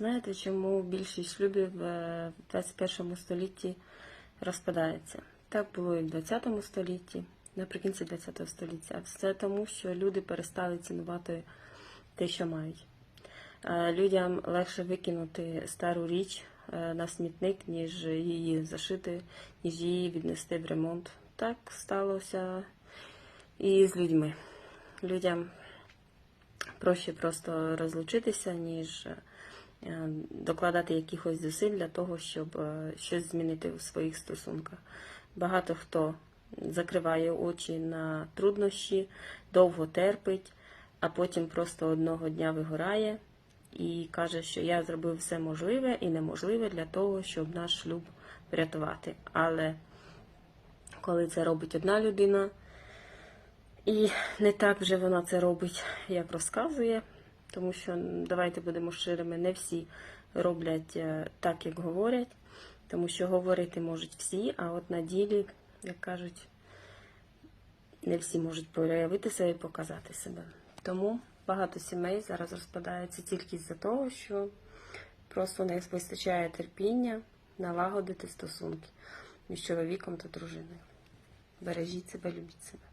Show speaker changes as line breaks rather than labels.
Знаєте, чому більшість шлюбів е, в 21 столітті розпадається? Так було і в 20 столітті, наприкінці 20 століття. Все тому, що люди перестали цінувати те, що мають. Е, Людям легше викинути стару річ е, на смітник, ніж її зашити, ніж її віднести в ремонт. Так сталося і з людьми. Людям проще просто розлучитися, ніж докладати якихось зусиль для того, щоб е, щось змінити у своїх стосунках. Багато хто закриває очі на труднощі, довго терпить, а потім просто одного дня вигорає і каже, що я зробив все можливе і неможливе для того, щоб наш шлюб врятувати. Але коли це робить одна людина, і не так вже вона це робить, як розказує, тому що давайте будемо щирими, не всі роблять е, так, як говорять, тому що говорити можуть всі, а от на ділі, як кажуть, не всі можуть проявити себе і показати себе. Тому багато сімей зараз розпадаються тільки з-за того, що просто не вистачає терпіння налагодити стосунки між чоловіком та дружиною. Бережіть себе, любіть себе.